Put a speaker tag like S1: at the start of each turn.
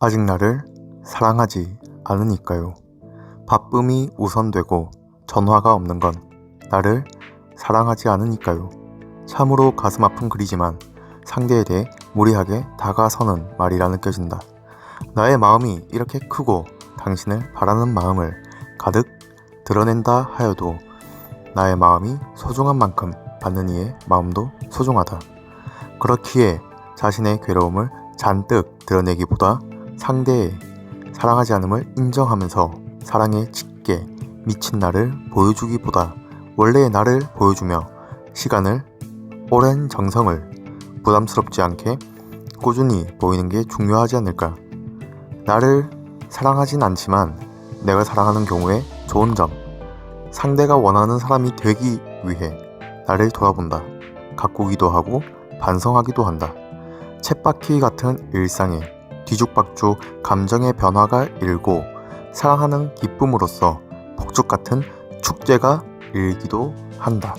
S1: 아직 나를 사랑하지 않으니까요. 바쁨이 우선되고 전화가 없는 건 나를 사랑하지 않으니까요. 참으로 가슴 아픈 글이지만 상대에 대해 무리하게 다가서는 말이라 느껴진다. 나의 마음이 이렇게 크고 당신을 바라는 마음을 가득 드러낸다 하여도 나의 마음이 소중한 만큼 받는 이의 마음도 소중하다. 그렇기에 자신의 괴로움을 잔뜩 드러내기보다 상대의 사랑하지 않음을 인정하면서 사랑에 짙게 미친 나를 보여주기보다 원래의 나를 보여주며 시간을 오랜 정성을 부담스럽지 않게 꾸준히 보이는 게 중요하지 않을까. 나를 사랑하진 않지만 내가 사랑하는 경우에 좋은 점. 상대가 원하는 사람이 되기 위해 나를 돌아본다. 가꾸기도 하고 반성하기도 한다. 쳇바퀴 같은 일상에 뒤죽박죽 감정의 변화가 일고 사랑하는 기쁨으로써 폭죽 같은 축제가 일기도 한다.